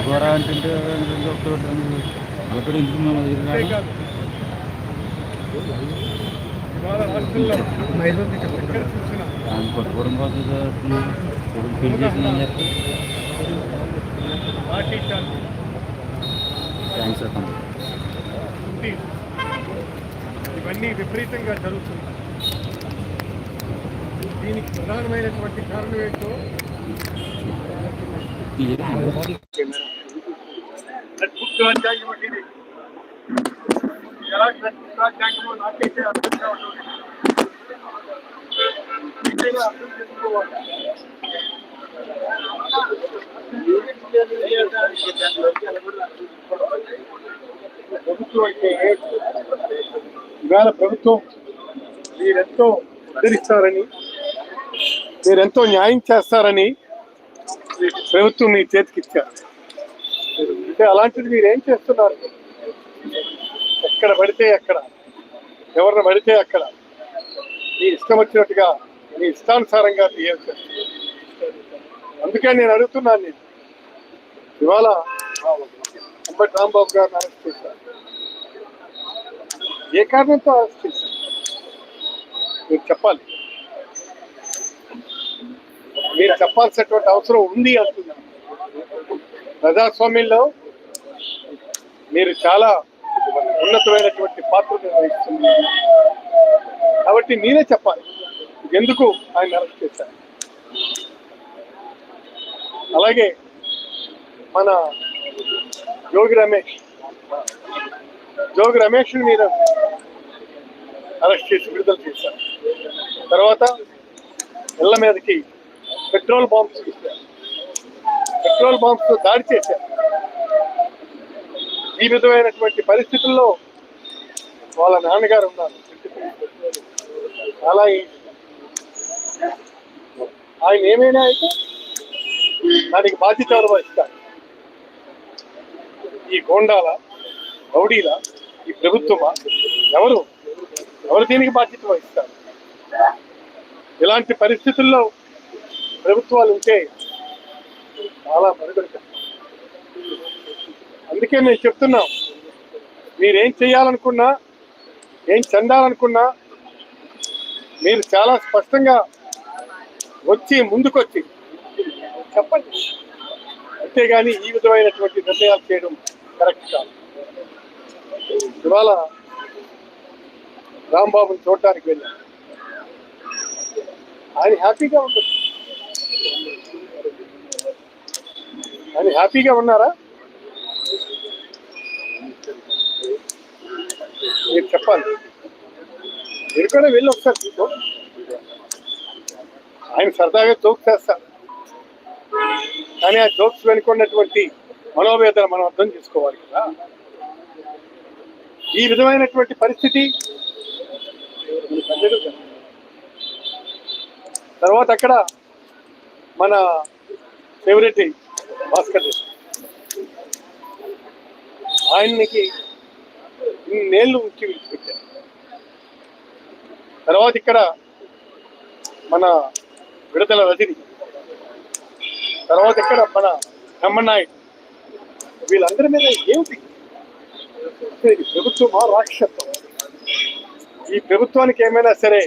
కూర అంటే అక్కడ ఇంటికి మేము దాన్ని పట్టుకోవడం కోసం కొడుకు పెళ్ళి చేసిందని చెప్పి థ్యాంక్స్ అతను ఇవన్నీ విపరీతంగా జరుగుతుంది దీనికి ప్రధానమైనటువంటి కారణం ఏంటో నట్పుట్టు రాజ్యాంగం అంటే ఇది. ఎలా నట్పుట్టు రాజ్యాంగమో నాకైతే అర్థం కావడం లేదు. మీరైనా అర్థం చేసుకోవాలి. ప్రభుత్వం అంటే ఇవాళ ప్రభుత్వం మీరెంతో ఆదరిస్తారని మీరెంతో న్యాయం చేస్తారని ప్రభుత్వం మీ చేతికి ఇచ్చారు. అంటే అలాంటిది మీరు ఏం చేస్తున్నారు? ఎక్కడ పడితే ఎక్కడ ఎవరిని పడితే అక్కడ. మీ ఇష్టం వచ్చినట్టుగా మీ ఇష్టానుసారంగా బిహేవ్ చేస్తున్నారు. అందుకే నేను అడుగుతున్నాను నేను. ఇవాళ అంబటి రాంబాబు గారిని అరెస్ట్ చేశారు. ఏ కారణంతో అరెస్ట్ చేశారు? మీరు చెప్పాలి. మీరు చెప్పాల్సినటువంటి అవసరం ఉంది అంటున్నాను ప్రజాస్వామ్యంలో మీరు చాలా ఉన్నతమైనటువంటి పాత్ర నిర్వహిస్తున్నారు. కాబట్టి మీరే చెప్పాలి ఎందుకు ఆయన అరెస్ట్ చేశారు? అలాగే మన జోగి రమేష్ జోగి రమేష్ మీరు అరెస్ట్ చేసి విడుదల చేశారు. తర్వాత ఇళ్ళ మీదకి పెట్రోల్ బాంబ్స్ ఇచ్చారు. పెట్రోల్ బాంబ్స్ దాడి చేశారు. ఈ విధమైనటువంటి పరిస్థితుల్లో వాళ్ళ నాన్నగారు ఉన్నారు. అలా ఆయన ఏమైనా అయితే దానికి బాధ్యత ఎవరు వహిస్తారు. ఈ గోండాల రౌడీల ఈ ప్రభుత్వమా? ఎవరు? ఎవరు దీనికి బాధ్యత వహిస్తారు? ఇలాంటి పరిస్థితుల్లో ప్రభుత్వాలు ఉంటే చాలా మనుగడ అందుకే నేను చెప్తున్నాం మీరేం చేయాలనుకున్నా ఏం చెందాలనుకున్నా మీరు చాలా స్పష్టంగా వచ్చి ముందుకొచ్చి చెప్పండి. అంతేగాని ఈ విధమైనటువంటి నిర్ణయాలు చేయడం కరెక్ట్ కాదు. ఇవాళ రాంబాబుని చూడటానికి వెళ్ళాను ఆయన హ్యాపీగా ఉంటుంది అని హ్యాపీగా ఉన్నారా? మీరు చెప్పాలి. మీరు కూడా వెళ్ళి ఒకసారి చూసుకో. ఆయన సరదాగా జోక్ చేస్తారు కానీ ఆ జోక్స్ వెనుకున్నటువంటి మనోవేదన మనం అర్థం చేసుకోవాలి కదా. ఈ విధమైనటువంటి పరిస్థితి తర్వాత అక్కడ మన ఫేవరెట్ భాస్కర్ రెడ్డి. ఆయనకి ఇన్నేళ్ళు ఉంచి విడిచిపెట్టారు. తర్వాత ఇక్కడ మన విడుదల రజని తర్వాత ఇక్కడ మన బ్రహ్మనాయుడు. వీళ్ళందరి మీద ఏమిటి? ప్రభుత్వం రాక్షత్వం ఈ ప్రభుత్వానికి ఏమైనా సరే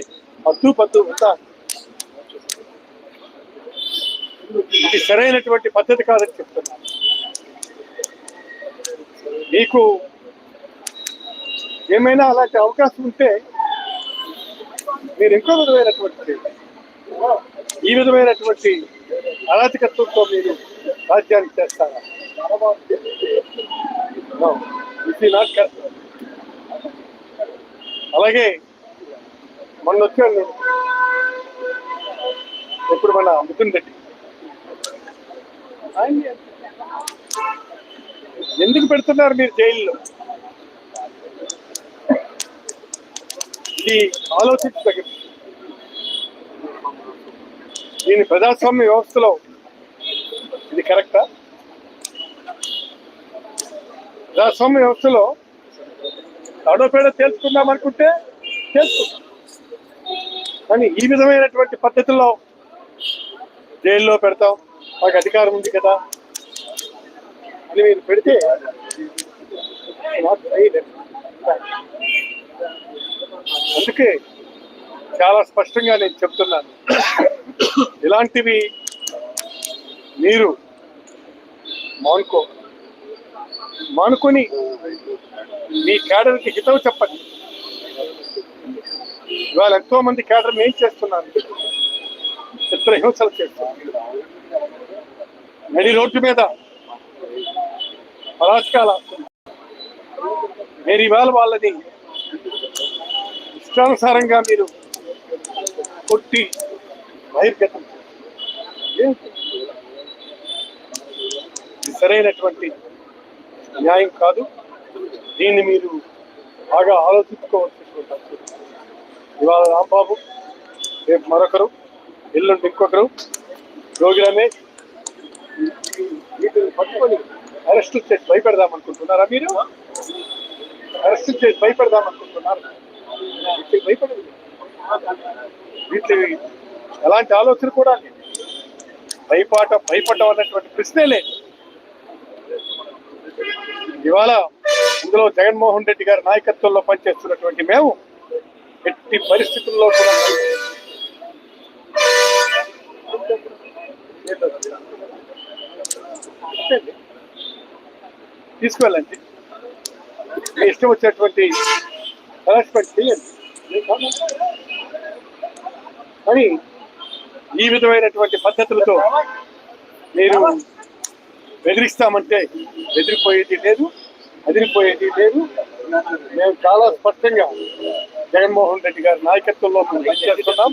పద్దు పద్దు ఉందా? ఇది సరైనటువంటి పద్ధతి కాదని చెప్తున్నాను మీకు ఏమైనా అలాంటి అవకాశం ఉంటే మీరు ఇంకో విధమైనటువంటి ఈ విధమైనటువంటి అరాచకత్వంతో మీరు రాజ్యానికి చేస్తారా? అలాగే మొన్న వచ్చాను ఇప్పుడు మన మిథున్ రెడ్డి. ఎందుకు పెడుతున్నారు మీరు జైల్లో? ఇది ఆలోచించదగ్గ దీని ప్రజాస్వామ్య వ్యవస్థలో ఇది కరెక్టా? ప్రజాస్వామ్య వ్యవస్థలో తడోపేడ తెలుసుకుందాం అనుకుంటే తెలుసు కానీ ఈ విధమైనటువంటి పద్ధతుల్లో జైల్లో పెడతాం. మాకు అధికారం ఉంది కదా అని మీరు పెడితే అందుకే చాలా స్పష్టంగా నేను చెప్తున్నాను. ఇలాంటివి మీరు మానుకో. మానుకొని మీ క్యాడర్కి హితవు చెప్పండి. ఇవాళ ఎంతో మంది క్యాడర్ ఏం చేస్తున్నారు? చిత్రహింసలు చేస్తున్నారు. నడి రోడ్డు మీద. బలాత్కాల మీరు ఇవాళ వాళ్ళని ఇష్టానుసారంగా మీరు కొట్టి బహిర్గతం సరైనటువంటి న్యాయం కాదు. దీన్ని మీరు బాగా ఆలోచించుకోవాల్సినటువంటి ఇవాళ రాంబాబు రేపు మరొకరు ఎల్లుండి ఇంకొకరు. యోగి రమేష్ పట్టుకొని అరెస్ట్ చేసి భయపెడదాం అనుకుంటున్నారా మీరు? అరెస్ట్ చేసి భయపెడదాం అనుకుంటున్నారు? భయపడదు వీటి ఎలాంటి ఆలోచన కూడా భయపాట భయపడడం అన్నటువంటి ప్రశ్నే లేదు. ఇవాళ ఇందులో జగన్మోహన్ రెడ్డి గారి నాయకత్వంలో పనిచేస్తున్నటువంటి మేము ఎట్టి పరిస్థితుల్లో కూడా తీసుకువెళ్ళండి మీ ఇష్టం వచ్చేటువంటి హరాస్మెంట్ చేయండి. కానీ ఈ విధమైనటువంటి పద్ధతులతో మీరు బెదిరిస్తామంటే బెదిరిపోయేది లేదు అదిరిపోయేది లేదు. మేము చాలా స్పష్టంగా జగన్మోహన్ రెడ్డి గారి నాయకత్వంలో మేము పనిచేస్తున్నాం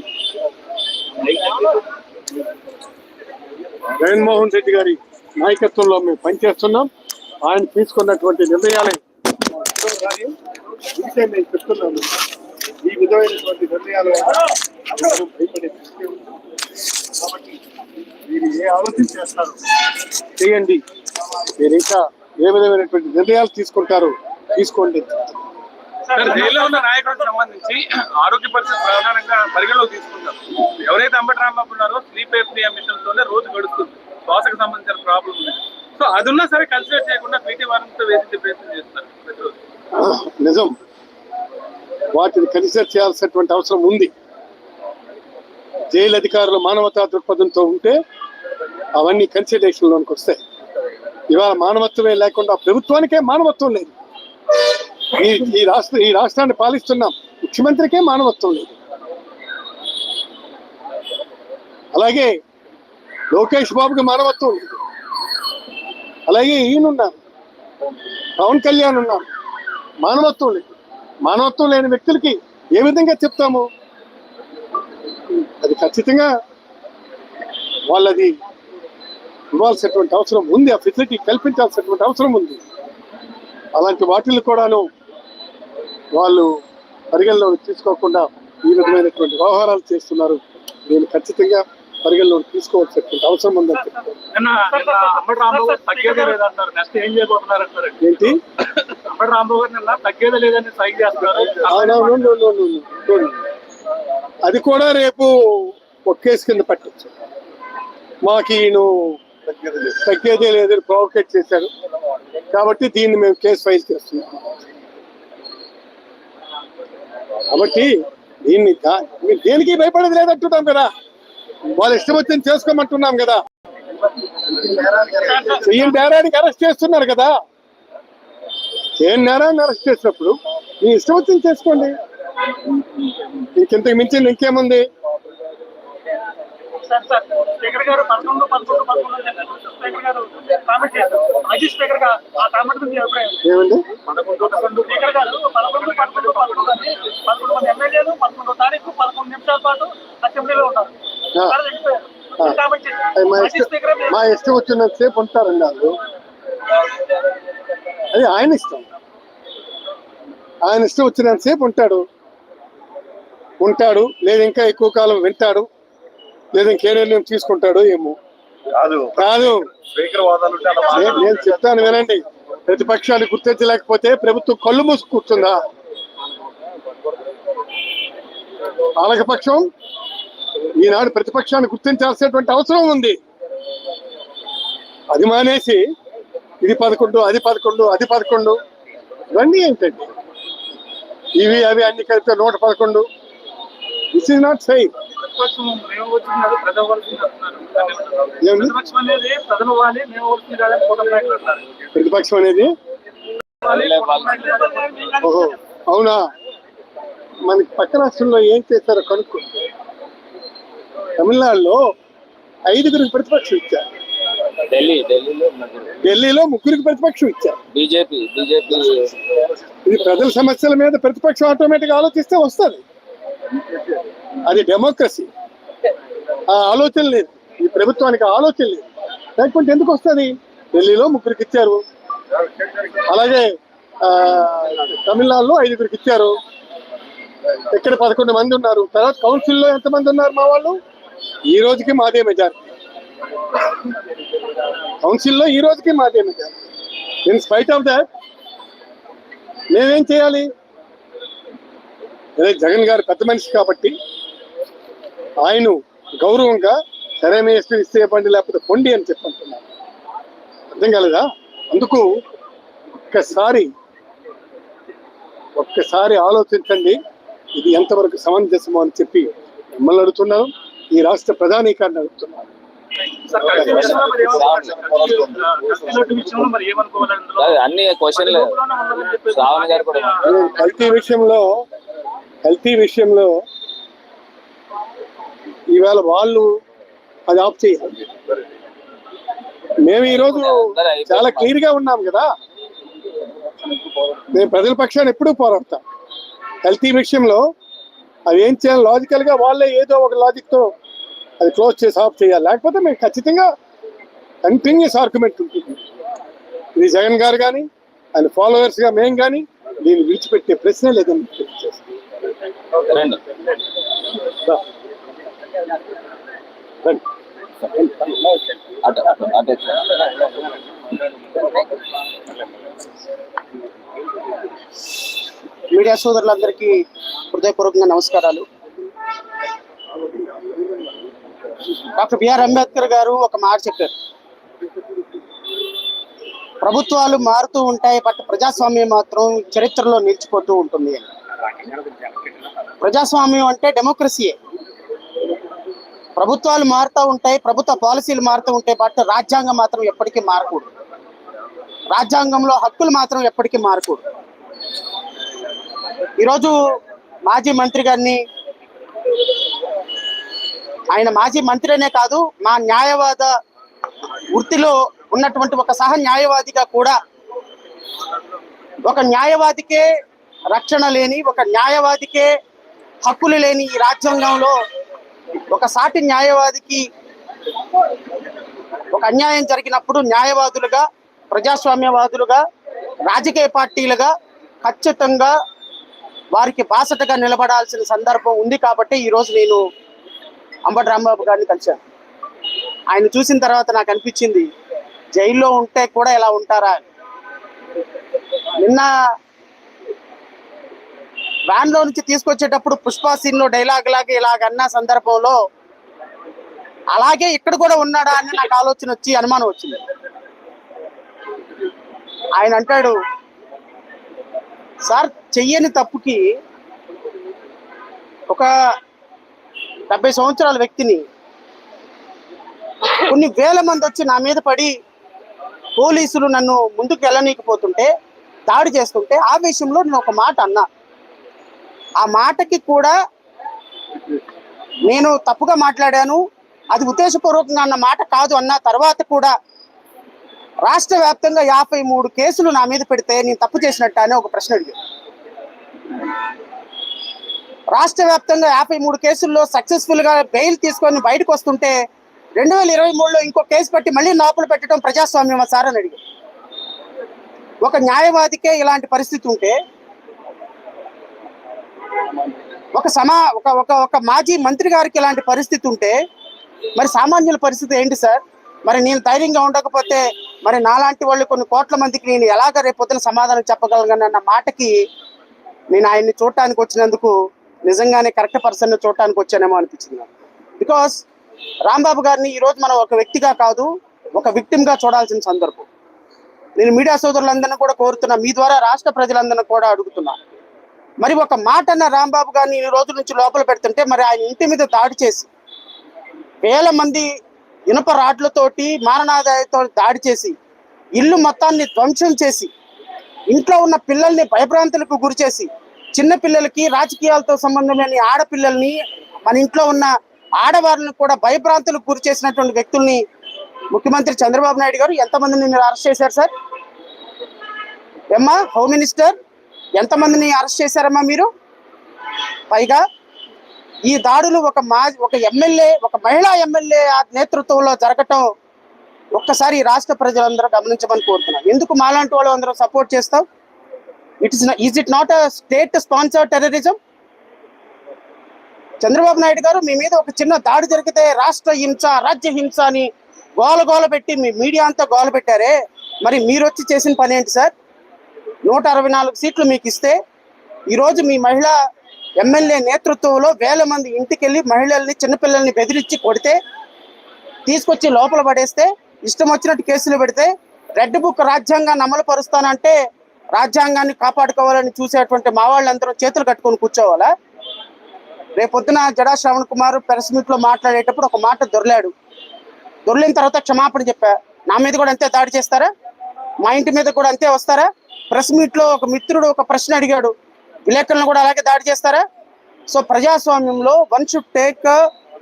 జగన్మోహన్ రెడ్డి గారి నాయకత్వంలో మేము పనిచేస్తున్నాం. ఆయన తీసుకున్నటువంటి నిర్ణయాలే. ఇంకే చెప్తున్నాము. ఈ విధమైనటువంటి నిర్ణయాలు అందరూ భయపడే కాబట్టి మీరు ఏ ఆలోచన చేస్తారు? చేయండి. మీరు ఇంకా ఏ విధమైనటువంటి నిర్ణయాలు తీసుకుంటారు తీసుకోండి. సార్ జైల్లో ఉన్న నాయకులకు సంబంధించి ఆరోగ్య పరిస్థితి ప్రధానంగా పరిగణలోకి తీసుకుంటారు ఎవరైతే అంబటి రాంబాబు ఉన్నారో స్లీప్ ఏపీ మిషన్ తోనే రోజు గడుస్తుంది శ్వాసకు సంబంధించిన ప్రాబ్లం ఉంది సో అది ఉన్నా సరే కన్సిడర్ చేయకుండా పీటీ వారంతో వేసించే ప్రయత్నం చేస్తారు నిజం. వాటిని కన్సిడర్ చేయాల్సినటువంటి అవసరం ఉంది. జైలు అధికారులు మానవతా దృక్పథంతో ఉంటే అవన్నీ కన్సిడరేషన్లోనికి వస్తాయి. ఇవాళ మానవత్వమే లేకుండా ప్రభుత్వానికే మానవత్వం లేదు. ఈ ఈ రాష్ట్ర ఈ రాష్ట్రాన్ని పాలిస్తున్నాం ముఖ్యమంత్రికే మానవత్వం లేదు. అలాగే లోకేష్ బాబుకి మానవత్వం లేదు. అలాగే ఈయనున్నారు. పవన్ కళ్యాణ్ ఉన్నారు. మానవత్వం లేదు మానవత్వం లేని వ్యక్తులకి ఏ విధంగా చెప్తాము? అది ఖచ్చితంగా వాళ్ళది ఇవ్వాల్సినటువంటి అవసరం ఉంది. ఆ ఫెసిలిటీ కల్పించాల్సినటువంటి అవసరం ఉంది. అలాంటి వాటిని కూడాను వాళ్ళు పరిగణలోకి తీసుకోకుండా ఈ విధమైనటువంటి వ్యవహారాలు చేస్తున్నారు. నేను ఖచ్చితంగా పరిగణలోకి తీసుకోవాల్సినటువంటి అవసరం అంటారు ఏంటి? అది కూడా రేపు ఒక కేసు కింద పట్టచ్చు. మాకు ఈయన తగ్గేదే లేదని ప్రొవోకేట్ చేశారు. కాబట్టి దీన్ని మేము కేసు ఫైల్ చేస్తున్నాం. కాబట్టి దీన్ని దేనికి భయపడేది లేదంటున్నాం కదా? వాళ్ళు ఇష్టం వచ్చింది చేసుకోమంటున్నాం కదా. చెయ్యని నేరానికి అరెస్ట్ చేస్తున్నారు కదా. చేయని నేరాన్ని అరెస్ట్ చేసినప్పుడు మీ ఇష్టం వచ్చింది చేసుకోండి. ఇంకింతకు మించింది ఇంకేముంది? సార్ సార్ స్పీకర్ గారు పదకొండు పదకొండు పదకొండు అని చెప్పారు. స్పీకర్ గారు కామెంట్ చేశారు మాజీ స్పీకర్గా ఆ కామెంట్ గురించి అభిప్రాయం ఏమండి పదకొండు పదకొండు స్పీకర్ గారు పదకొండు పదకొండు పదకొండు అని పదకొండు మంది ఎమ్మెల్యేలు పదకొండో తారీఖు పదకొండు నిమిషాల పాటు అసెంబ్లీలో ఉన్నారు ఆ. సార్ వెళ్ళిపోయారు. ఆ. కామెంట్ చేశారు. అది మా మాజీ ఇష్టం స్పీకర్ మీరు- మా ఇష్టం వచ్చినంత సేపు ఉంటారండి వాళ్ళు. అది ఆయన ఇష్టం. ఆయన ఇష్టం వచ్చినంత సేపు ఉంటాడు. ఉంటాడు. లేదా ఇంకా ఎక్కువ కాలం వింటాడు. లేదా ఇంకే నిర్ణయం తీసుకుంటాడో ఏమో. కాదు. నేను చెప్తాను వినండి. ప్రతిపక్షాన్ని గుర్తించలేకపోతే ప్రభుత్వం కళ్ళు మూసి కూర్చుందా పాలకపక్షం ఈనాడు ప్రతిపక్షాన్ని గుర్తించాల్సినటువంటి అవసరం ఉంది. అది మానేసి ఇది పదకొండు అది పదకొండు అది పదకొండు. ఇవన్నీ ఏంటండి? ఇవి అవి అన్ని కలిపితే నూట పదకొండు. దిస్ ఇస్ నాట్ సై ప్రతిపక్షం అనేది ఓహో అవునా? మనకి పక్క రాష్ట్రంలో ఏం చేశారో కనుక్కో తమిళనాడులో ఐదుగురికి ప్రతిపక్షం ఇచ్చారు. ఢిల్లీ ఢిల్లీలో ఢిల్లీలో ముగ్గురికి ప్రతిపక్షం ఇచ్చారు. BJP BJP. ఇది ప్రజల సమస్యల మీద ప్రతిపక్షం ఆటోమేటిక్ ఆలోచిస్తే వస్తుంది. అది డెమోక్రసీ. ఆ ఆలోచన లేదు. ఈ ప్రభుత్వానికి ఆలోచన లేదు. లేకపోతే ఎందుకు వస్తుంది? ఢిల్లీలో ముగ్గురికి ఇచ్చారు. అలాగే తమిళనాడులో ఐదుగురికి ఇచ్చారు. ఇక్కడ పదకొండు మంది ఉన్నారు. తర్వాత కౌన్సిల్లో ఎంతమంది ఉన్నారు మా వాళ్ళు? ఈ రోజుకి మాదే మెజారిటీ. కౌన్సిల్లో ఈ రోజుకి మాట majority in spite of that మేమేం చేయాలి? అదే జగన్ గారు పెద్ద మనిషి కాబట్టి ఆయన గౌరవంగా సరైన మీ ఇష్టం ఇస్తే బండి లేకపోతే పొండి అని చెప్పంటున్నారు అర్థం కాలేదా? అందుకు ఒక్కసారి ఒక్కసారి ఆలోచించండి ఇది ఎంతవరకు సమంజసమో అని చెప్పి మిమ్మల్ని అడుగుతున్నాను ఈ రాష్ట్ర ప్రధాని కారిని అడుగుతున్నాను అన్ని క్వశ్చన్లు శ్రావణ్ గారు కూడా కల్తీ విషయంలో కల్తీ విషయంలో ఈవేళ వాళ్ళు అది ఆఫ్ చేయాలి. మేము ఈరోజు చాలా క్లియర్గా ఉన్నాం కదా. మేము ప్రజల పక్షాన్ని ఎప్పుడూ పోరాడతాం. కల్తీ విషయంలో అవి ఏం చేయాలి లాజికల్గా వాళ్ళే ఏదో ఒక లాజిక్తో అది క్లోజ్ చేసి ఆఫ్ చేయాలి. లేకపోతే మేము ఖచ్చితంగా కంటిన్యూస్ ఆర్గ్యుమెంట్ ఉంటుంది. ఇది జగన్ గారు కానీ ఆయన ఫాలోవర్స్గా మేము కానీ దీన్ని విడిచిపెట్టే ప్రశ్నే లేదని మీడియా సోదరులందరికీ హృదయపూర్వకంగా నమస్కారాలు. డాక్టర్ బిఆర్ అంబేద్కర్ గారు ఒక మాట చెప్పారు. ప్రభుత్వాలు మారుతూ ఉంటాయి బట్ ప్రజాస్వామ్యం మాత్రం చరిత్రలో నిలిచిపోతూ ఉంటుంది అని. ప్రజాస్వామ్యం అంటే డెమోక్రసీయే ప్రభుత్వాలు మారుతూ ఉంటాయి ప్రభుత్వ పాలసీలు మారుతూ ఉంటాయి బట్ రాజ్యాంగం మాత్రం ఎప్పటికీ మారకూడదు. రాజ్యాంగంలో హక్కులు మాత్రం ఎప్పటికీ మారకూడదు. ఈరోజు మాజీ మంత్రి గారిని ఆయన మాజీ మంత్రి అనే కాదు మా న్యాయవాద వృత్తిలో ఉన్నటువంటి ఒక సహ న్యాయవాదిగా కూడా ఒక న్యాయవాదికే రక్షణ లేని ఒక న్యాయవాదికే హక్కులు లేని ఈ రాజ్యాంగంలో ఒక సాటి న్యాయవాదికి ఒక అన్యాయం జరిగినప్పుడు న్యాయవాదులుగా ప్రజాస్వామ్యవాదులుగా రాజకీయ పార్టీలుగా ఖచ్చితంగా వారికి బాసటగా నిలబడాల్సిన సందర్భం ఉంది కాబట్టి ఈరోజు నేను అంబటి రాంబాబు గారిని కలిశాను. ఆయన చూసిన తర్వాత నాకు అనిపించింది జైల్లో ఉంటే కూడా ఇలా ఉంటారా? అని. నిన్న వ్యాన్లో నుంచి తీసుకొచ్చేటప్పుడు పుష్ప సీన్లో డైలాగ్ లాగా ఇలాగ అన్న సందర్భంలో అలాగే ఇక్కడ కూడా ఉన్నాడా? అని నాకు ఆలోచన వచ్చి అనుమానం వచ్చింది. ఆయన అంటాడు సార్ చెయ్యని తప్పుకి ఒక డెబ్బై సంవత్సరాల వ్యక్తిని కొన్ని వేల మంది వచ్చి నా మీద పడి పోలీసులు నన్ను ముందుకు వెళ్ళనీకపోతుంటే దాడి చేస్తుంటే ఆ విషయంలో నేను ఒక మాట అన్నా. ఆ మాటకి కూడా నేను తప్పుగా మాట్లాడాను. అది ఉద్దేశపూర్వకంగా అన్న మాట కాదు అన్న తర్వాత కూడా రాష్ట్ర వ్యాప్తంగా యాభై మూడు కేసులు నా మీద పెడితే నేను తప్పు చేసినట్టు అని ఒక ప్రశ్న అడిగాను రాష్ట్ర వ్యాప్తంగా యాభై మూడు కేసుల్లో సక్సెస్ఫుల్గా బెయిల్ తీసుకొని బయటకు వస్తుంటే రెండు వేల ఇరవై మూడులో ఇంకో కేసు పెట్టి మళ్ళీ లోపల పెట్టడం ప్రజాస్వామ్యం సార్ అని అడిగి ఒక న్యాయవాదికే ఇలాంటి పరిస్థితి ఉంటే ఒక సమా ఒక ఒక ఒక మాజీ మంత్రి గారికి ఇలాంటి పరిస్థితి ఉంటే మరి సామాన్యుల పరిస్థితి ఏంటి సార్? మరి నేను ధైర్యంగా ఉండకపోతే మరి నాలాంటి వాళ్ళు కొన్ని కోట్ల మందికి నేను ఎలాగ రేపొద్దున సమాధానం చెప్పగలను అన్న మాటకి నేను ఆయన్ని చూడటానికి వచ్చినందుకు నిజంగానే కరెక్ట్ పర్సన్ చూడటానికి వచ్చానేమో అనిపించింది నాకు. బికాస్ రాంబాబు గారిని ఈరోజు మనం ఒక వ్యక్తిగా కాదు ఒక విక్టిమ్గా గా చూడాల్సిన సందర్భం. నేను మీడియా సోదరులందరినీ కూడా కోరుతున్నా మీ ద్వారా రాష్ట్ర ప్రజలందరినీ కూడా అడుగుతున్నా. మరి ఒక మాట అన్న రాంబాబు గారిని ఈ రోజుల నుంచి లోపల పెడుతుంటే మరి ఆయన ఇంటి మీద దాడి చేసి వేల మంది ఇనుప రాడ్లతోటి మారణాదాయతో దాడి చేసి ఇల్లు మొత్తాన్ని ధ్వంసం చేసి ఇంట్లో ఉన్న పిల్లల్ని భయభ్రాంతులకు గురి చేసి చిన్న పిల్లలకి రాజకీయాలతో సంబంధం లేని ఆడపిల్లల్ని మన ఇంట్లో ఉన్న ఆడవారిని కూడా భయభ్రాంతులకు గురి చేసినటువంటి వ్యక్తుల్ని ముఖ్యమంత్రి చంద్రబాబు నాయుడు గారు ఎంతమందిని మీరు అరెస్ట్ చేశారు సార్? ఏమ్మా హోమ్ మినిస్టర్ ఎంతమందిని అరెస్ట్ చేశారమ్మా మీరు? పైగా ఈ దాడులు ఒక మా ఒక ఎమ్మెల్యే ఒక మహిళా ఎమ్మెల్యే నేతృత్వంలో జరగటం ఒక్కసారి రాష్ట్ర ప్రజలందరూ గమనించమని కోరుతున్నాం. ఎందుకు మాలాంటి వాళ్ళు అందరూ సపోర్ట్ చేస్తాం? It is is it not a state sponsor terrorism Chandrababu Naidu garu మీ మీద ఒక చిన్న దాడి జరిగితే రాష్ట్ర హింస రాజ్య హింస అని గోల గోల పెట్టి మీ మీడియా అంతా గోల పెట్టారే. మరి మీరు వచ్చి చేసిన పని ఏంటి సార్? నూట అరవై నాలుగు సీట్లు మీకు ఇస్తే ఈరోజు మీ మహిళా ఎమ్మెల్యే నేతృత్వంలో వేల మంది ఇంటికి వెళ్ళి మహిళల్ని చిన్నపిల్లల్ని బెదిరించి కొడితే తీసుకొచ్చి లోపల పడేస్తే ఇష్టం వచ్చినట్టు కేసులు పెడితే రెడ్ బుక్ రాజ్యాంగాన్ని అమలు పరుస్తానంటే రాజ్యాంగాన్ని కాపాడుకోవాలని చూసేటువంటి మా వాళ్ళందరూ చేతులు కట్టుకొని కూర్చోవాలా? రేపొద్దున జడా శ్రవణ్ కుమార్ ప్రెస్ మీట్లో మాట్లాడేటప్పుడు ఒక మాట దొరలాడు. దొరిలిన తర్వాత క్షమాపణ చెప్పా. నా మీద కూడా అంతే దాడి చేస్తారా? మా ఇంటి మీద కూడా అంతే వస్తారా? ప్రెస్ మీట్లో ఒక మిత్రుడు ఒక ప్రశ్న అడిగాడు. విలేకరులను కూడా అలాగే దాడి చేస్తారా? సో ప్రజాస్వామ్యంలో one should take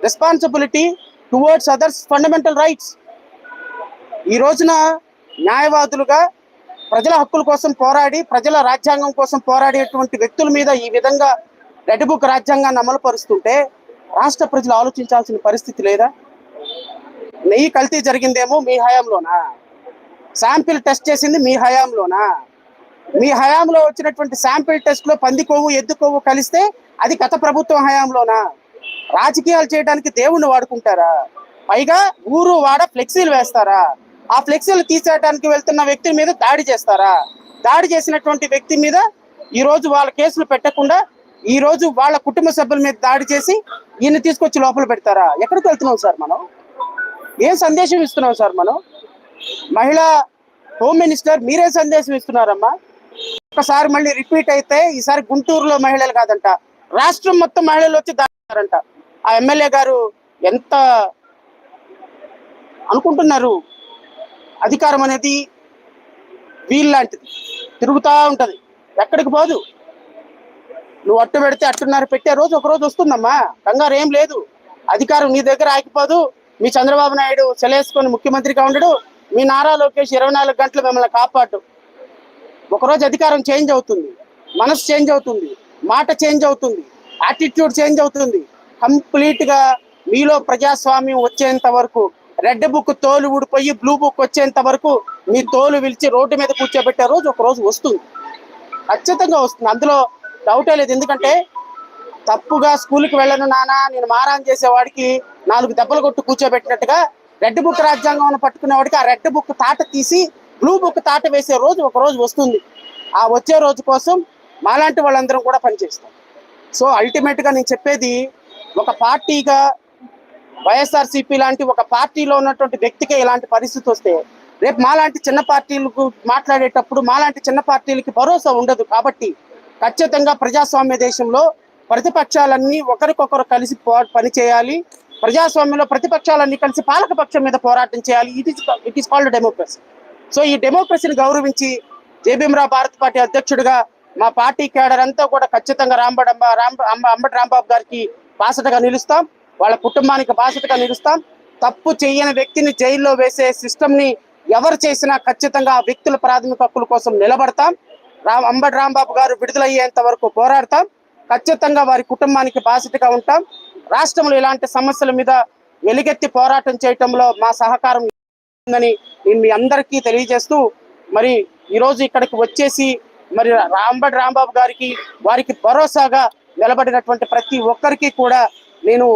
responsibility towards others fundamental rights ఈ రోజున న్యాయవాదులుగా ప్రజల హక్కుల కోసం పోరాడి ప్రజల రాజ్యాంగం కోసం పోరాడేటువంటి వ్యక్తుల మీద ఈ విధంగా రెడ్ బుక్ రాజ్యాంగాన్ని అమలు పరుస్తుంటే రాష్ట్ర ప్రజలు ఆలోచించాల్సిన పరిస్థితి లేదా? నెయ్యి కల్తీ జరిగిందేమో మీ హయాంలోనా? శాంపిల్ టెస్ట్ చేసింది మీ హయాంలోనా? మీ హయాంలో వచ్చినటువంటి శాంపిల్ టెస్ట్లో పంది కొవ్వు ఎద్దు కొవ్వు కలిస్తే అది గత ప్రభుత్వం హయాంలోనా? రాజకీయాలు చేయడానికి దేవుణ్ణి వాడుకుంటారా? పైగా ఊరు వాడ ఫ్లెక్సీలు వేస్తారా? ఆ ఫ్లెక్సీలు తీసేయడానికి వెళ్తున్న వ్యక్తి మీద దాడి చేస్తారా? దాడి చేసినటువంటి వ్యక్తి మీద ఈ రోజు వాళ్ళ కేసులు పెట్టకుండా ఈ రోజు వాళ్ళ కుటుంబ సభ్యుల మీద దాడి చేసి ఈయన తీసుకొచ్చి లోపల పెడతారా? ఎక్కడికి వెళ్తున్నాం సార్ మనం? ఏం సందేశం ఇస్తున్నాం సార్ మనం? మహిళా హోమ్ మినిస్టర్ మీరే సందేశం ఇస్తున్నారమ్మా. ఒకసారి మళ్ళీ రిపీట్ అయితే ఈసారి గుంటూరులో మహిళలు కాదంట రాష్ట్రం మొత్తం మహిళలు వచ్చి దాటారంట ఆ ఎమ్మెల్యే గారు ఎంత అనుకుంటున్నారు? అధికారం అనేది వీళ్ళలాంటిది తిరుగుతూ ఉంటుంది. ఎక్కడికి పోదు. నువ్వు అట్టు పెడితే అట్టున్నర పెట్టే రోజు ఒక రోజు వస్తుందమ్మా. కంగారు ఏం లేదు. అధికారం నీ దగ్గర ఆగిపోదు. మీ చంద్రబాబు నాయుడు సెలేసుకొని ముఖ్యమంత్రిగా ఉండడు. మీ నారా లోకేష్ ఇరవై నాలుగు గంటలు మిమ్మల్ని కాపాడు. ఒకరోజు అధికారం చేంజ్ అవుతుంది. మనసు చేంజ్ అవుతుంది. మాట చేంజ్ అవుతుంది. యాటిట్యూడ్ చేంజ్ అవుతుంది. కంప్లీట్గా మీలో ప్రజాస్వామ్యం వచ్చేంత వరకు రెడ్ బుక్ తోలు ఊడిపోయి బ్లూ బుక్ వచ్చేంత వరకు మీ తోలు విలిచి రోడ్డు మీద కూర్చోబెట్టే రోజు ఒక రోజు వస్తుంది. ఖచ్చితంగా వస్తుంది. అందులో డౌటే లేదు. ఎందుకంటే తప్పుగా స్కూల్కి వెళ్ళను నానా నేను మారాన్ చేసేవాడికి నాలుగు దెబ్బలు కొట్టు కూర్చోబెట్టినట్టుగా రెడ్ బుక్ రాజ్యాంగం పట్టుకునేవాడికి ఆ రెడ్ బుక్ తాట తీసి బ్లూ బుక్ తాట వేసే రోజు ఒక రోజు వస్తుంది. ఆ వచ్చే రోజు కోసం మాలాంటి వాళ్ళందరం కూడా పనిచేస్తాం. సో అల్టిమేట్గా నేను చెప్పేది ఒక పార్టీగా వైఎస్ఆర్సీపీ లాంటి ఒక పార్టీలో ఉన్నటువంటి వ్యక్తికే ఇలాంటి పరిస్థితి వస్తే రేపు మాలాంటి చిన్న పార్టీలకు మాట్లాడేటప్పుడు మాలాంటి చిన్న పార్టీలకి భరోసా ఉండదు కాబట్టి ఖచ్చితంగా ప్రజాస్వామ్య దేశంలో ప్రతిపక్షాలన్నీ ఒకరికొకరు కలిసి పనిచేయాలి. ప్రజాస్వామ్యంలో ప్రతిపక్షాలన్నీ కలిసి పాలకపక్షం మీద పోరాటం చేయాలి. It is it is called democracy so ఈ డెమోక్రసీని గౌరవించి జేబీఎంరావు భారత్ పార్టీ అధ్యక్షుడిగా మా పార్టీ కేడర్ అంతా కూడా ఖచ్చితంగా రాంబడమ్మ రాంబ అంబ- అంబటి రాంబాబు గారికి బాసటగా నిలుస్తాం. వాళ్ళ కుటుంబానికి బాధ్యతగా నిలుస్తాం. తప్పు చేయని వ్యక్తిని జైల్లో వేసే సిస్టమ్ని ఎవరు చేసినా ఖచ్చితంగా ఆ వ్యక్తుల ప్రాథమిక హక్కుల కోసం నిలబడతాం. రామ్ అంబటి రాంబాబు గారు విడుదలయ్యేంత వరకు పోరాడతాం. ఖచ్చితంగా వారి కుటుంబానికి బాధ్యతగా ఉంటాం. రాష్ట్రంలో ఇలాంటి సమస్యల మీద ఎలుగెత్తి పోరాటం చేయటంలో మా సహకారం ఉందని నేను మీ అందరికీ తెలియజేస్తూ మరి ఈరోజు ఇక్కడికి వచ్చేసి మరి రాంబడి రాంబాబు గారికి వారికి భరోసాగా నిలబడినటువంటి ప్రతి ఒక్కరికి కూడా నేను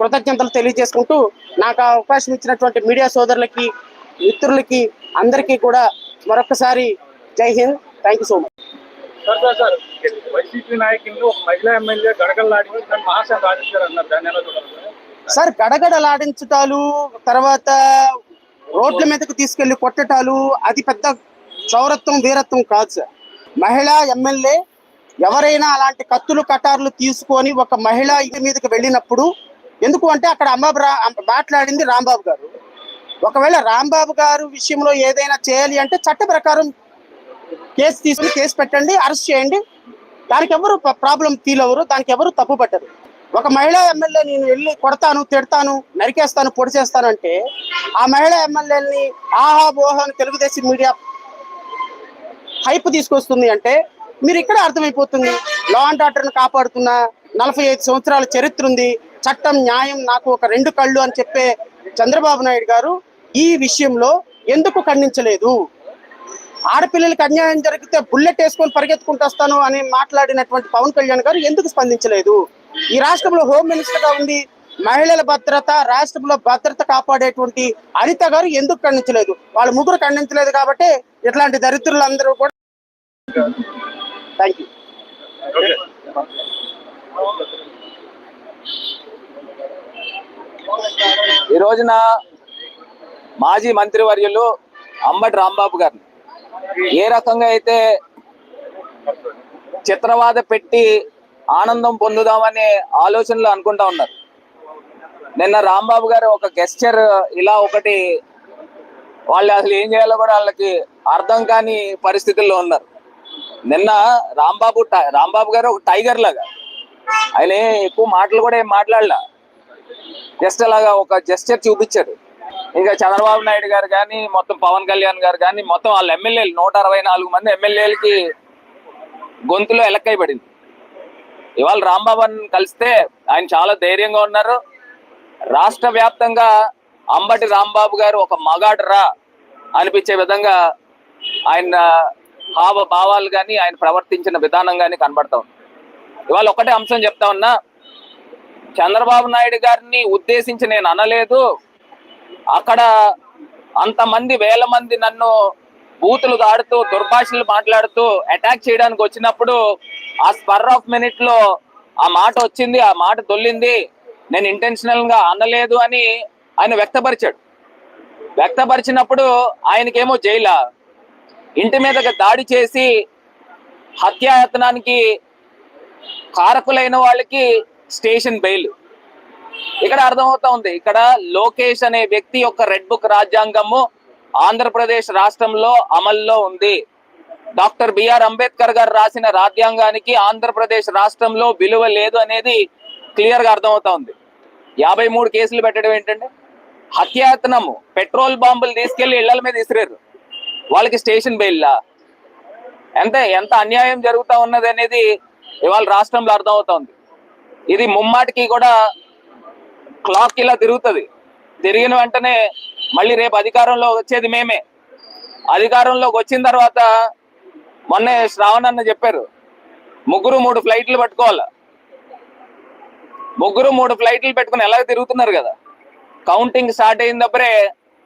కృతజ్ఞతలు తెలియజేసుకుంటూ నాకు ఆ అవకాశం ఇచ్చినటువంటి మీడియా సోదరులకి మిత్రులకి అందరికీ కూడా మరొకసారి Jai Hind. Thank you so much sir sir sir. YCP నాయకులు మహిళా ఎమ్మెల్యే మహాశాఖ అన్నారు. దాన్ని ఎలా? సార్ గడగడలాడించటాలు తర్వాత రోడ్ల మీదకు తీసుకెళ్ళి కొట్టటాలు అది పెద్ద చౌరత్వం వీరత్వం కాదు సార్. మహిళా ఎమ్మెల్యే ఎవరైనా అలాంటి కత్తులు కటార్లు తీసుకొని ఒక మహిళ ఇంటి మీదకి వెళ్ళినప్పుడు ఎందుకు అంటే అక్కడ అమ్మ మాట్లాడింది రాంబాబు గారు. ఒకవేళ రాంబాబు గారు విషయంలో ఏదైనా చేయాలి అంటే చట్ట ప్రకారం కేసు తీసుకుని కేసు పెట్టండి అరెస్ట్ చేయండి. దానికి ఎవరు ప్రాబ్లం ఫీల్ అవ్వరు దానికి ఎవరు తప్పు పట్టరు. ఒక మహిళా ఎమ్మెల్యే నేను వెళ్ళి కొడతాను తిడతాను నరికేస్తాను పొడి చేస్తానంటే ఆ మహిళా ఎమ్మెల్యేని ఆహా బోహా అని తెలుగుదేశం మీడియా హైప్ తీసుకొస్తుంది అంటే మీరు ఇక్కడ అర్థమైపోతుంది. లా అండ్ ఆర్డర్ని కాపాడుతున్న నలభై ఐదు సంవత్సరాల చరిత్ర ఉంది. చట్టం న్యాయం నాకు ఒక రెండు కళ్ళు అని చెప్పే చంద్రబాబు నాయుడు గారు ఈ విషయంలో ఎందుకు ఖండించలేదు? ఆడపిల్లలకి అన్యాయం జరిగితే బుల్లెట్ వేసుకొని పరిగెత్తుకుంటొస్తాను అని మాట్లాడినటువంటి పవన్ కళ్యాణ్ గారు ఎందుకు స్పందించలేదు? ఈ రాష్ట్రంలో హోమ్ మినిస్టర్గా ఉంది మహిళల భద్రత రాష్ట్రంలో భద్రత కాపాడేటువంటి అనిత గారు ఎందుకు ఖండించలేదు? వాళ్ళు ముగ్గురు ఖండించలేదు కాబట్టి ఇట్లాంటి దరిద్రులందరూ కూడా థ్యాంక్ యూ ఈ రోజున మాజీ మంత్రివర్యులు అంబటి రాంబాబు గారిని. ఏ రకంగా అయితే చిత్రవాద పెట్టి ఆనందం పొందుదామనే ఆలోచనలు అనుకుంటా ఉన్నారు. నిన్న రాంబాబు గారు ఒక గెస్చర్ ఇలా ఒకటి వాళ్ళు అసలు ఏం చేయాలో కూడా వాళ్ళకి అర్థం కాని పరిస్థితుల్లో ఉన్నారు. నిన్న రాంబాబు టై- రాంబాబు గారు ఒక టైగర్ లాగా. ఆయన ఎక్కువ మాటలు కూడా ఏం మాట్లాడలే. జస్ట్ అలాగా ఒక జెస్చర్ చూపించారు ఇంకా చంద్రబాబు నాయుడు గారు కానీ మొత్తం పవన్ కళ్యాణ్ గారు కానీ మొత్తం వాళ్ళ ఎమ్మెల్యేలు నూట అరవై నాలుగు మంది ఎమ్మెల్యేలకి గొంతులో ఎలక్కైపడింది ఇవాళ రాంబాబన్ కలిస్తే ఆయన చాలా ధైర్యంగా ఉన్నారు. రాష్ట్ర వ్యాప్తంగా అంబటి రాంబాబు గారు ఒక మగాడురా అనిపించే విధంగా ఆయన హావ భావాలు కానీ ఆయన ప్రవర్తించిన విధానం కానీ కనబడతా ఉంది. ఇవాళ ఒకటే అంశం చెప్తా ఉన్నా చంద్రబాబు నాయుడు గారిని ఉద్దేశించి నేను అనలేదు. అక్కడ అంతమంది వేల మంది నన్ను బూతులు దాడుతూ దుర్భాషలు మాట్లాడుతూ అటాక్ చేయడానికి వచ్చినప్పుడు ఆ స్పర్ ఆఫ్ మినిట్లో ఆ మాట వచ్చింది ఆ మాట దొల్లింది. నేను ఇంటెన్షనల్గా అనలేదు అని ఆయన వ్యక్తపరిచాడు. వ్యక్తపరిచినప్పుడు ఆయనకేమో జైలా. ఇంటి మీదకి దాడి చేసి హత్యాయత్నానికి కారకులైన వాళ్ళకి స్టేషన్ బెయిల్. ఇక్కడ అర్థమవుతా ఉంది. ఇక్కడ లోకేష్ అనే వ్యక్తి యొక్క రెడ్ బుక్ రాజ్యాంగము ఆంధ్రప్రదేశ్ రాష్ట్రంలో అమల్లో ఉంది. డాక్టర్ బిఆర్ అంబేద్కర్ గారు రాసిన రాజ్యాంగానికి ఆంధ్రప్రదేశ్ రాష్ట్రంలో విలువ లేదు అనేది క్లియర్గా అర్థమవుతా ఉంది. యాభై మూడు కేసులు పెట్టడం ఏంటంటే హత్యాయత్నము. పెట్రోల్ బాంబులు తీసుకెళ్ళి ఇళ్ళ మీద విసిరారు వాళ్ళకి స్టేషన్ బెయిల్లా? ఎంత ఎంత అన్యాయం జరుగుతా ఉన్నది అనేది ఇవాళ రాష్ట్రంలో అర్థమవుతా ఉంది. ఇది ముమ్మాటికి కూడా క్లాక్ ఇలా తిరుగుతుంది. తిరిగిన వెంటనే మళ్ళీ రేపు అధికారంలో వచ్చేది మేమే. అధికారంలోకి వచ్చిన తర్వాత మొన్నే శ్రావణ్ అన్న చెప్పారు ముగ్గురు మూడు ఫ్లైట్లు పట్టుకోవాలి. ముగ్గురు మూడు ఫ్లైట్లు పెట్టుకుని ఎలా తిరుగుతున్నారు కదా. కౌంటింగ్ స్టార్ట్ అయినప్పుడే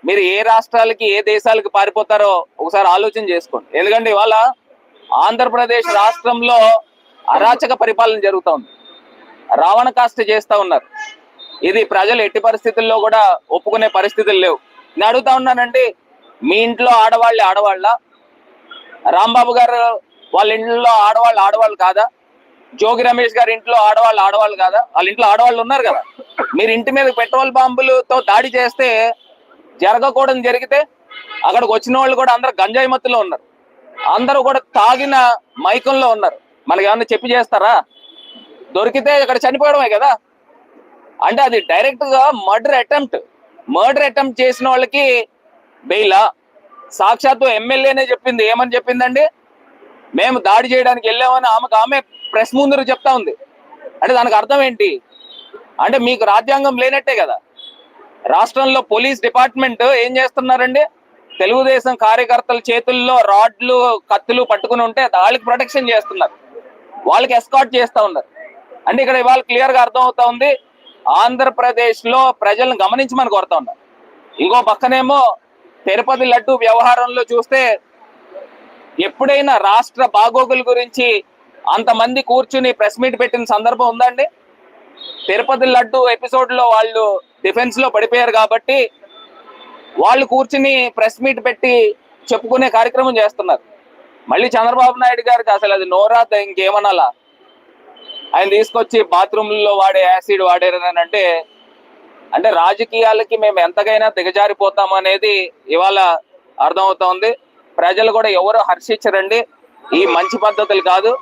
మీరు ఏ రాష్ట్రాలకి ఏ దేశాలకి పారిపోతారో ఒకసారి ఆలోచన చేసుకోండి. ఎందుకంటే ఇవాళ ఆంధ్రప్రదేశ్ రాష్ట్రంలో అరాచక పరిపాలన జరుగుతూ ఉంది. రావణ కాస్త చేస్తా ఉన్నారు. ఇది ప్రజలు ఎట్టి పరిస్థితుల్లో కూడా ఒప్పుకునే పరిస్థితులు లేవు. నేను అడుగుతా ఉన్నానండి మీ ఇంట్లో ఆడవాళ్ళు ఆడవాళ్ళ? రాంబాబు గారు వాళ్ళ ఇంట్లో ఆడవాళ్ళు ఆడవాళ్ళు కాదా? జోగి రమేష్ గారి ఇంట్లో ఆడవాళ్ళు ఆడవాళ్ళు కాదా? వాళ్ళ ఇంట్లో ఆడవాళ్ళు ఉన్నారు కదా. మీరు ఇంటి మీద పెట్రోల్ బాంబులతో దాడి చేస్తే జరగకూడదు జరిగితే అక్కడికి వచ్చిన వాళ్ళు కూడా అందరు గంజాయి మత్తులో ఉన్నారు. అందరూ కూడా తాగిన మైకంలో ఉన్నారు. మనకి ఏమన్నా చెప్పి చేస్తారా? దొరికితే ఇక్కడ చనిపోవడమే కదా? అంటే అది డైరెక్ట్గా మర్డర్ అటెంప్ట్ మర్డర్ అటెంప్ట్ చేసిన వాళ్ళకి బెయిలా? సాక్షాత్తు ఎమ్మెల్యేనే చెప్పింది. ఏమని చెప్పిందండి? మేము దాడి చేయడానికి వెళ్ళామని ఆమెకు ఆమె ప్రెస్ ముందు చెప్తా ఉంది. అంటే దానికి అర్థం ఏంటి? అంటే మీకు రాజ్యాంగం లేనట్టే కదా? రాష్ట్రంలో పోలీస్ డిపార్ట్మెంట్ ఏం చేస్తున్నారండి? తెలుగుదేశం కార్యకర్తల చేతుల్లో రాడ్లు కత్తులు పట్టుకుని ఉంటే వాళ్ళకి ప్రొటెక్షన్ చేస్తున్నారు. వాళ్ళకి ఎస్కాట్ చేస్తూ ఉన్నారు. అంటే ఇక్కడ ఇవాళ క్లియర్గా అర్థం అవుతా ఉంది. ఆంధ్రప్రదేశ్లో ప్రజలను గమనించమని కోరుతా ఉన్నారు ఇంకో పక్కనేమో తిరుపతి లడ్డు వ్యవహారంలో చూస్తే ఎప్పుడైనా రాష్ట్ర బాగోగుల గురించి అంతమంది కూర్చుని ప్రెస్ మీట్ పెట్టిన సందర్భం ఉందండి? తిరుపతి లడ్డు ఎపిసోడ్లో వాళ్ళు డిఫెన్స్లో పడిపోయారు కాబట్టి వాళ్ళు కూర్చుని ప్రెస్ మీట్ పెట్టి చెప్పుకునే కార్యక్రమం చేస్తున్నారు. మళ్ళీ చంద్రబాబు నాయుడు గారికి అసలు అది నోరా ఇంకేమనాలా? ఆయన తీసుకొచ్చి బాత్రూంలో వాడే యాసిడ్ వాడారని అంటే అంటే రాజకీయాలకి మేము ఎంతకైనా దిగజారిపోతాం అనేది ఇవాళ అర్థమవుతోంది. ప్రజలు కూడా ఎవరు హర్షించరండి. ఈ మంచి పద్ధతులు కాదు.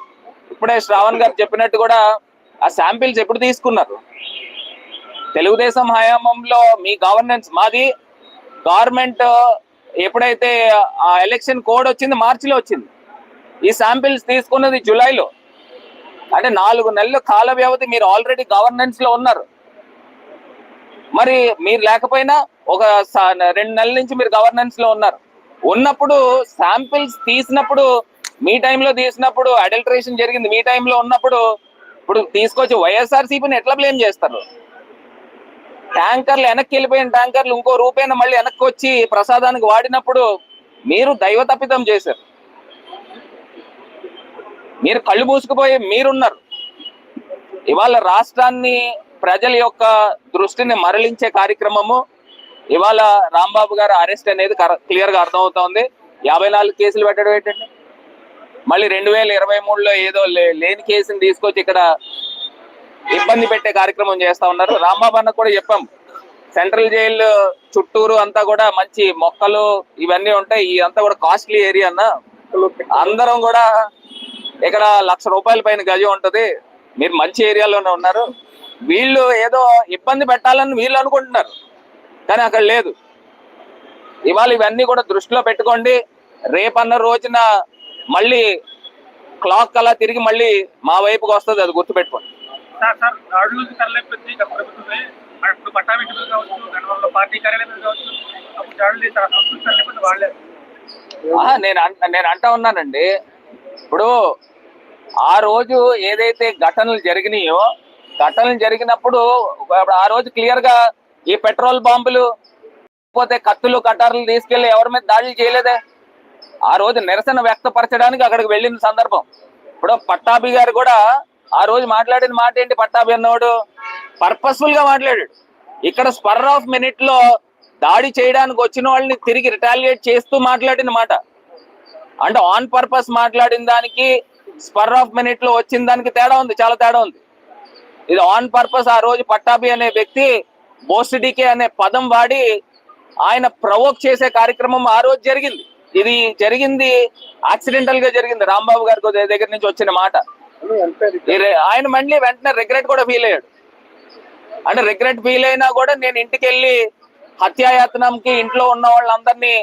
ఇప్పుడే శ్రావణ్ గారు చెప్పినట్టు కూడా ఆ శాంపిల్స్ ఎప్పుడు తీసుకున్నారు? తెలుగుదేశం హయాంలో మీ గవర్నెన్స్ మాది గవర్నమెంట్ ఎప్పుడైతే ఆ ఎలక్షన్ కోడ్ వచ్చింది మార్చిలో వచ్చింది. ఈ శాంపిల్స్ తీసుకున్నది జూలైలో. అంటే నాలుగు నెలల కాల వ్యవధి మీరు ఆల్రెడీ గవర్నెన్స్లో ఉన్నారు. మరి మీరు లేకపోయినా ఒక రెండు నెలల నుంచి మీరు గవర్నెన్స్లో ఉన్నారు. ఉన్నప్పుడు శాంపిల్స్ తీసినప్పుడు మీ టైంలో తీసినప్పుడు అడల్టరేషన్ జరిగింది మీ టైంలో ఉన్నప్పుడు ఇప్పుడు తీసుకొచ్చి వైఎస్ఆర్సీపీని ఎట్లా బ్లేమ్ చేస్తారు? ట్యాంకర్లు వెనక్కి వెళ్ళిపోయిన ట్యాంకర్లు ఇంకో రూపేణ మళ్ళీ వెనక్కి వచ్చి ప్రసాదానికి వాడినప్పుడు మీరు దైవ తప్పితం చేశారు. మీరు కళ్ళు మూసుకుపోయి మీరున్నారు. ఇవాళ రాష్ట్రాన్ని ప్రజల యొక్క దృష్టిని మరలించే కార్యక్రమము ఇవాళ రాంబాబు గారు అరెస్ట్ అనేది క్లియర్గా అర్థమవుతోంది. యాభై నాలుగు కేసులు పెట్టడం ఏంటండి? మళ్ళీ రెండు వేల ఇరవై మూడులో ఏదో లేని కేసుని తీసుకొచ్చి ఇక్కడ ఇబ్బంది పెట్టే కార్యక్రమం చేస్తా ఉన్నారు. రాంబాబు అన్న కూడా చెప్పాం. సెంట్రల్ జైలు చుట్టూరు అంతా కూడా మంచి మొక్కలు ఇవన్నీ ఉంటాయి. ఇదంతా కూడా కాస్ట్లీ ఏరియా అన్న. అందరం కూడా ఇక్కడ లక్ష రూపాయల పైన గజం ఉంటది. మీరు మంచి ఏరియాలోనే ఉన్నారు. వీళ్ళు ఏదో ఇబ్బంది పెట్టాలని వీళ్ళు అనుకుంటున్నారు. కానీ అక్కడ లేదు. ఇవాళ ఇవన్నీ కూడా దృష్టిలో పెట్టుకోండి. రేపన్న రోజున మళ్ళీ క్లాక్ అలా తిరిగి మళ్ళీ మా వైపుకి వస్తుంది. అది గుర్తుపెట్టుకోండి. నేను నేను అంటా ఉన్నానండి. ఇప్పుడు ఆ రోజు ఏదైతే ఘటనలు జరిగినాయో ఘటనలు జరిగినప్పుడు ఆ రోజు క్లియర్గా ఈ పెట్రోల్ బాంబులు లేకపోతే కత్తులు కటార్లు తీసుకెళ్ళి ఎవరి మీద దాడులు చేయలేదే? ఆ రోజు నిరసన వ్యక్తపరచడానికి అక్కడికి వెళ్ళిన సందర్భం. ఇప్పుడు పట్టాభి గారు కూడా ఆ రోజు మాట్లాడిన మాట ఏంటి పట్టాభి అన్నవాడు పర్పస్ఫుల్గా మాట్లాడాడు. ఇక్కడ స్పర్ ఆఫ్ మినిట్లో దాడి చేయడానికి వచ్చిన వాళ్ళని తిరిగి రిటాలియేట్ చేస్తూ మాట్లాడిన మాట. అంటే ఆన్ పర్పస్ మాట్లాడిన దానికి స్పర్ ఆఫ్ మినిట్లో వచ్చిన దానికి తేడా ఉంది చాలా తేడా ఉంది. ఇది ఆన్ పర్పస్ ఆ రోజు పట్టాభి అనే వ్యక్తి బోసిడికే అనే పదం వాడి ఆయన ప్రవోక్ చేసే కార్యక్రమం ఆ రోజు జరిగింది. ఇది జరిగింది యాక్సిడెంటల్గా జరిగింది. రాంబాబు గారి దగ్గర నుంచి వచ్చిన మాట. ఆయన మళ్ళీ వెంటనే రిగ్రెట్ కూడా ఫీల్ అయ్యాడు. అంటే రిగ్రెట్ ఫీల్ అయినా కూడా నేను ఇంటికి వెళ్ళి హత్యాయత్నంకి ఇంట్లో ఉన్న వాళ్ళందరినీ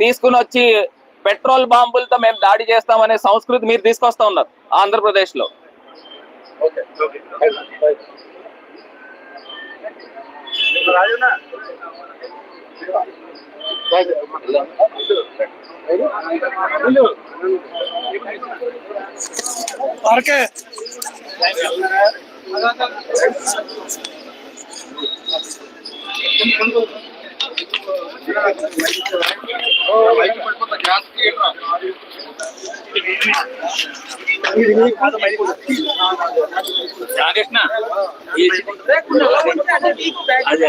తీసుకుని వచ్చి పెట్రోల్ బాంబులతో మేము దాడి చేస్తామనే సంస్కృతి మీరు తీసుకొస్తా ఉన్నారు ఆంధ్రప్రదేశ్లో నాగేష్ణ అది అది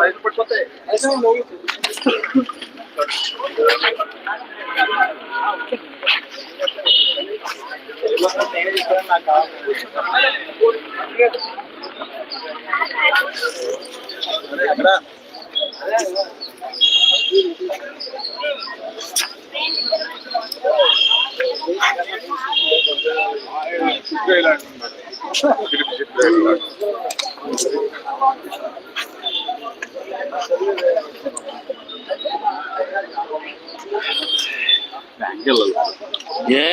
అయిపోతుంది Grip, grip, grip, grip. ఏ